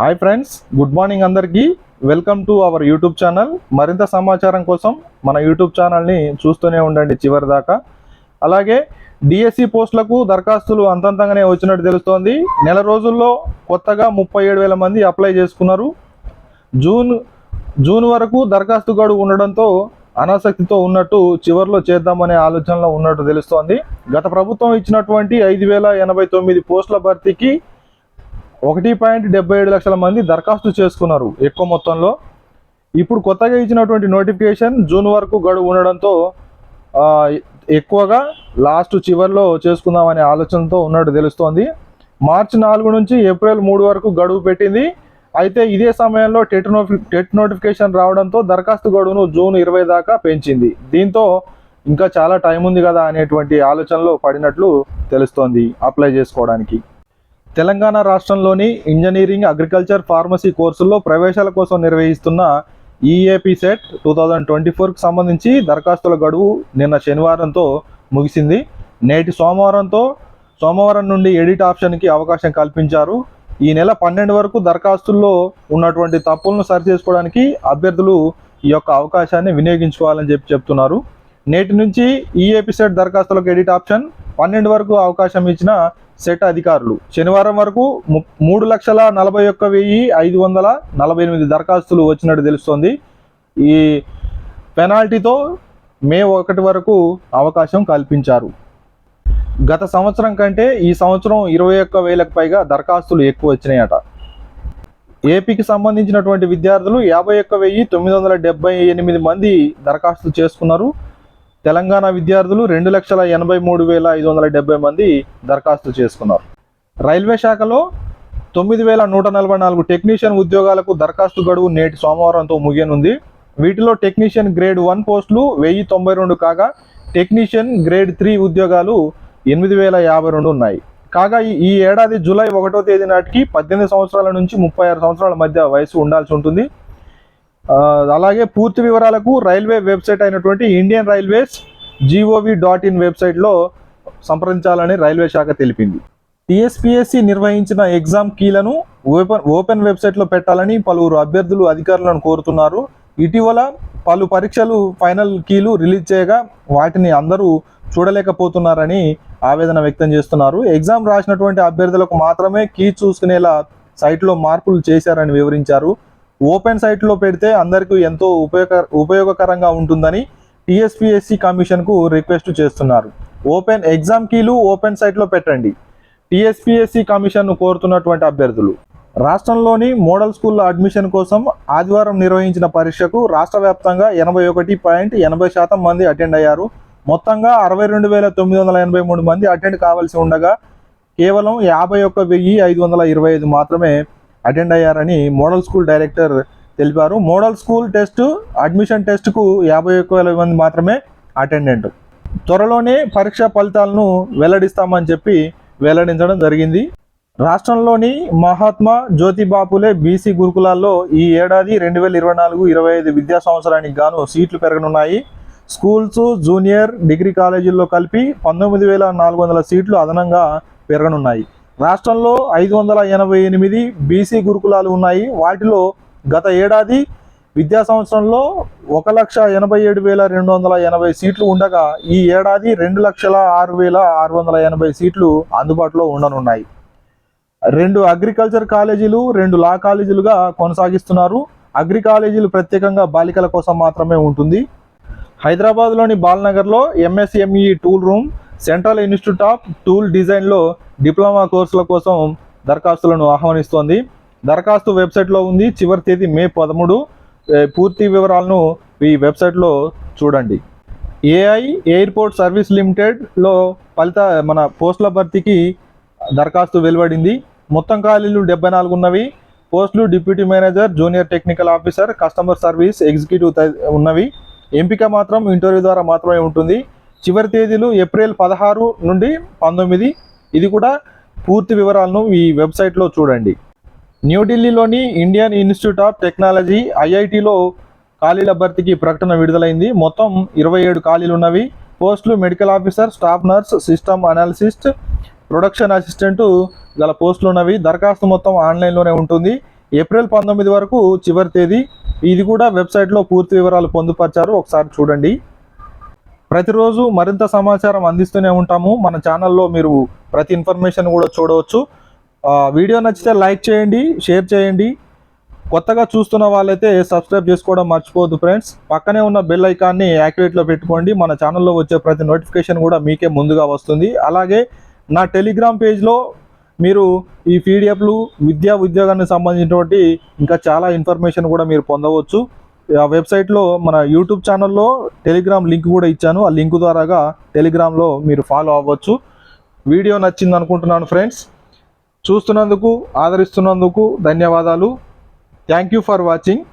Hi friends good morning అందరికీ. Welcome to our YouTube channel. మరింత సమాచారం కోసం మన యూట్యూబ్ ఛానల్ని చూస్తూనే ఉండండి చివరి దాకా అలాగే డిఎస్సి పోస్టులకు దరఖాస్తులు అంతంతంగానే వచ్చినట్టు తెలుస్తోంది. నెల రోజుల్లో కొత్తగా ముప్పై ఏడు వేల మంది అప్లై చేసుకున్నారు. జూన్ జూన్ వరకు దరఖాస్తు గడువు ఉండడంతో అనాసక్తితో ఉన్నట్టు చివరిలో చేద్దామనే ఆలోచనలో ఉన్నట్టు తెలుస్తోంది. గత ప్రభుత్వం ఇచ్చినటువంటి ఐదు వేల ఎనభై తొమ్మిది పోస్టుల భర్తీకి ఒకటి పాయింట్ డెబ్బై ఏడు లక్షల మంది దరఖాస్తు చేసుకున్నారు ఎక్కువ మొత్తంలో. ఇప్పుడు కొత్తగా ఇచ్చినటువంటి నోటిఫికేషన్ జూన్ వరకు గడువు ఉండడంతో ఎక్కువగా లాస్ట్ చివరిలో చేసుకుందామనే ఆలోచనతో ఉన్నట్టు తెలుస్తోంది. మార్చి నాలుగు నుంచి ఏప్రిల్ మూడు వరకు గడువు పెట్టింది. అయితే ఇదే సమయంలో టెట్ నోటి టెట్ నోటిఫికేషన్ రావడంతో దరఖాస్తు గడువును జూన్ ఇరవై దాకా పెంచింది. దీంతో ఇంకా చాలా టైం ఉంది కదా అనేటువంటి ఆలోచనలో పడినట్లు తెలుస్తోంది అప్లై చేసుకోవడానికి. తెలంగాణ రాష్ట్రంలోని ఇంజనీరింగ్ అగ్రికల్చర్ ఫార్మసీ కోర్సుల్లో ప్రవేశాల కోసం నిర్వహిస్తున్న EAPCET two thousand twenty ఫోర్కి సంబంధించి దరఖాస్తుల గడువు నిన్న శనివారంతో ముగిసింది. నేటి సోమవారంతో సోమవారం నుండి ఎడిట్ ఆప్షన్కి అవకాశం కల్పించారు. ఈ నెల పన్నెండు వరకు దరఖాస్తుల్లో ఉన్నటువంటి తప్పులను సరి చేసుకోవడానికి అభ్యర్థులు ఈ యొక్క అవకాశాన్ని వినియోగించుకోవాలని చెప్పి చెప్తున్నారు. నేటి నుంచి ఈఏపీ సెట్ దరఖాస్తులకు ఎడిట్ ఆప్షన్ పన్నెండు వరకు అవకాశం ఇచ్చిన సెట్ అధికారులు. శనివారం వరకు ము- మూడు లక్షల నలభై ఒక్క వెయ్యి ఐదు వందల నలభై ఎనిమిది దరఖాస్తులు వచ్చినట్టు తెలుస్తోంది. ఈ పెనాల్టీతో మే ఒకటి వరకు అవకాశం కల్పించారు. గత సంవత్సరం కంటే ఈ సంవత్సరం ఇరవై ఒక్క వేలకు పైగా దరఖాస్తులు ఎక్కువ వచ్చినాయట. ఏపీకి సంబంధించినటువంటి విద్యార్థులు యాభై ఒక్క వెయ్యి తొమ్మిది వందల డెబ్బై ఎనిమిది మంది దరఖాస్తు చేసుకున్నారు. తెలంగాణ విద్యార్థులు రెండు లక్షల ఎనభై మూడు వేల ఐదు వందల డెబ్బై మంది దరఖాస్తు చేసుకున్నారు. రైల్వే శాఖలో తొమ్మిది వేల నూట నలభై నాలుగు టెక్నీషియన్ ఉద్యోగాలకు దరఖాస్తు గడువు నేటి సోమవారంతో ముగియనుంది. వీటిలో టెక్నీషియన్ గ్రేడ్ వన్ పోస్టులు వెయ్యి తొంభై రెండు కాగా టెక్నీషియన్ గ్రేడ్ త్రీ ఉద్యోగాలు ఎనిమిది వేల యాభై రెండు ఉన్నాయి. కాగా ఈ- ఏడాది జూలై ఒకటో తేదీ నాటికి పద్దెనిమిది సంవత్సరాల నుంచి ముప్పై ఆరు సంవత్సరాల మధ్య వయసు ఉండాల్సి ఉంటుంది. అలాగే పూర్తి వివరాలకు రైల్వే వెబ్సైట్ అయినటువంటి Indian railways GOV dot in వెబ్సైట్లో సంప్రదించాలని రైల్వే శాఖ తెలిపింది. టీఎస్పీఎస్సి నిర్వహించిన ఎగ్జామ్ కీలను ఓపెన్ ఓపెన్ వెబ్సైట్లో పెట్టాలని పలువురు అభ్యర్థులు అధికారులను కోరుతున్నారు. ఇటీవల పలు పరీక్షలు ఫైనల్ కీలు రిలీజ్ చేయగా వాటిని అందరూ చూడలేకపోతున్నారని ఆవేదన వ్యక్తం చేస్తున్నారు. ఎగ్జామ్ రాసినటువంటి అభ్యర్థులకు మాత్రమే కీ చూసుకునేలా సైట్లో మార్పులు చేశారని వివరించారు. ఓపెన్ సైట్లో పెడితే అందరికీ ఎంతో ఉపయోగ ఉపయోగకరంగా ఉంటుందని టీఎస్పీఎస్సి కమిషన్కు రిక్వెస్ట్ చేస్తున్నారు. ఓపెన్ ఎగ్జామ్ కీలు ఓపెన్ సైట్లో పెట్టండి. టీఎస్పీఎస్సి కమిషన్ను కోరుతున్నటువంటి అభ్యర్థులు. రాష్ట్రంలోని మోడల్ స్కూల్ అడ్మిషన్ కోసం ఆదివారం నిర్వహించిన పరీక్షకు రాష్ట్ర వ్యాప్తంగా ఎనభై ఒకటి పాయింట్ ఎనభై శాతం మంది అటెండ్ అయ్యారు. మొత్తంగా అరవై రెండు వేల తొమ్మిది వందల ఎనభై మూడు మంది అటెండ్ కావాల్సి ఉండగా కేవలం యాభై ఒక్క వెయ్యి ఐదు వందల ఇరవై ఐదు మాత్రమే అటెండ్ అయ్యారని మోడల్ స్కూల్ డైరెక్టర్ తెలిపారు. మోడల్ స్కూల్ టెస్ట్ అడ్మిషన్ టెస్ట్కు యాభై ఒక్క వేల మంది మాత్రమే అటెండెంట్. త్వరలోనే పరీక్ష ఫలితాలను వెల్లడిస్తామని చెప్పి వెల్లడించడం జరిగింది. రాష్ట్రంలోని మహాత్మా జ్యోతిబాపులే బీసీ గురుకులాల్లో ఈ ఏడాది రెండు వేల ఇరవై నాలుగు ఇరవై ఐదు విద్యా సంవత్సరానికి గాను సీట్లు పెరగనున్నాయి. స్కూల్స్ జూనియర్ డిగ్రీ కాలేజీల్లో కలిపి పంతొమ్మిది వేల నాలుగు వందల సీట్లు అదనంగా పెరగనున్నాయి. రాష్ట్రంలో ఐదు వందల ఎనభై ఎనిమిది బీసీ గురుకులాలు ఉన్నాయి. వాటిలో గత ఏడాది విద్యా సంవత్సరంలో ఒక లక్ష ఎనభై ఏడు వేల రెండు వందల ఎనభై సీట్లు ఉండగా ఈ ఏడాది రెండు లక్షల ఆరు వేల ఆరు వందల ఎనభై సీట్లు అందుబాటులో ఉండనున్నాయి. రెండు అగ్రికల్చర్ కాలేజీలు రెండు లా కాలేజీలుగా కొనసాగిస్తున్నారు. అగ్రి కాలేజీలు ప్రత్యేకంగా బాలికల కోసం మాత్రమే ఉంటుంది. హైదరాబాద్లోని బాల్నగర్లో MSME tool room central institute of tool డిజైన్లో డిప్లొమా కోర్సుల కోసం దరఖాస్తులను ఆహ్వానిస్తోంది. దరఖాస్తు వెబ్సైట్లో ఉంది. చివరి తేదీ మే పదమూడు. పూర్తి వివరాలను ఈ వెబ్సైట్లో చూడండి. ఏఐ ఎయిర్పోర్ట్ సర్వీస్ లిమిటెడ్లో ఫలిత మన పోస్టుల భర్తీకి దరఖాస్తు వెలువడింది. మొత్తం ఖాళీలు డెబ్బై నాలుగు ఉన్నవి. పోస్టులు deputy manager junior technical officer customer service executive త- ఉన్నవి. ఎంపిక మాత్రం ఇంటర్వ్యూ ద్వారా మాత్రమే ఉంటుంది. చివరి తేదీలు ఏప్రిల్ పదహారు నుండి పంతొమ్మిది. ఇది కూడా పూర్తి వివరాలను ఈ వెబ్సైట్లో చూడండి. న్యూఢిల్లీలోని ఇండియన్ ఇన్స్టిట్యూట్ ఆఫ్ టెక్నాలజీ ఐఐటిలో ఖాళీల భర్తీకి ప్రకటన విడుదలైంది. మొత్తం ఇరవై ఏడు ఖాళీలు ఉన్నవి. పోస్టులు medical officer staff nurse system analyst production assistant గల పోస్టులు ఉన్నవి. దరఖాస్తు మొత్తం ఆన్లైన్లోనే ఉంటుంది. ఏప్రిల్ పంతొమ్మిది వరకు చివరి తేదీ. ఇది కూడా వెబ్సైట్లో పూర్తి వివరాలు పొందుపరిచారు. ఒకసారి చూడండి. ప్రతిరోజు మరింత సమాచారం అందిస్తూనే ఉంటాము. మన ఛానల్లో మీరు ప్రతి ఇన్ఫర్మేషన్ కూడా చూడవచ్చు. వీడియో నచ్చితే లైక్ చేయండి షేర్ చేయండి. కొత్తగా చూస్తున్న వాళ్ళైతే సబ్స్క్రైబ్ చేసుకోవడం మర్చిపోవద్దు ఫ్రెండ్స్ పక్కనే ఉన్న బెల్ ఐకాన్ని యాక్టివేట్లో పెట్టుకోండి. మన ఛానల్లో వచ్చే ప్రతి నోటిఫికేషన్ కూడా మీకే ముందుగా వస్తుంది. అలాగే నా టెలిగ్రామ్ పేజ్లో మీరు ఈ పీడిఎఫ్లు విద్యా ఉద్యోగానికి సంబంధించినటువంటి ఇంకా చాలా ఇన్ఫర్మేషన్ కూడా మీరు పొందవచ్చు. ఆ వెబ్సైట్లో మన యూట్యూబ్ ఛానల్లో టెలిగ్రామ్ లింక్ కూడా ఇచ్చాను. ఆ లింక్ ద్వారాగా టెలిగ్రామ్లో మీరు ఫాలో అవ్వచ్చు. వీడియో నచ్చింది అనుకుంటున్నాను ఫ్రెండ్స్. చూస్తున్నందుకు ఆదరిస్తున్నందుకు ధన్యవాదాలు. Thank you for watching.